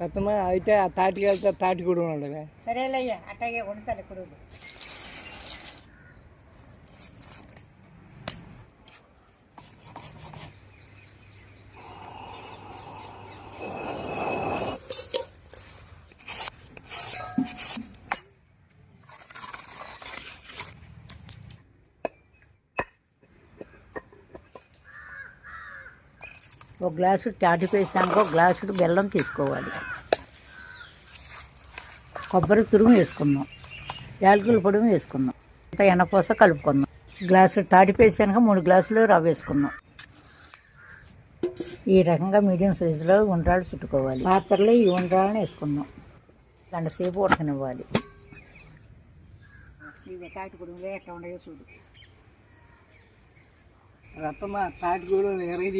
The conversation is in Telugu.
ರತ್ನಮ್ಮ ಐತೆ ಆ ತಾಟಿಗೆ ಹೇಳ್ತಾ ತಾಟಿ ಕೊಡು ನೋಡವೆ ಸರಿಯಲ್ಲಯ್ಯ ಅಟ್ಟಾಗೆ ಹೊಡ್ತಾರೆ ಕೊಡೋದು. ఒక గ్లాసు తాటి వేసాక ఒక గ్లాసు బెల్లం తీసుకోవాలి. కొబ్బరి తురుము వేసుకుందాం యాలకుల పొడి వేసుకుందాం ఇంకా ఎనపోస కలుపుకుందాం గ్లాసు తాటి వేసాక మూడు గ్లాసులు రవ్వ వేసుకుందాం ఈ రకంగా మీడియం సైజులో ఉండ్రాలు చుట్టుకోవాలి. పాత్రలో ఈ ఉండ్రాలను వేసుకుందాం గంట సేపు ఉడకనివ్వాలి. ఇవి తాటి ఎట్లా ఉండయో చూడు. రత్నమ్మ తాటి కూడా ఎరగి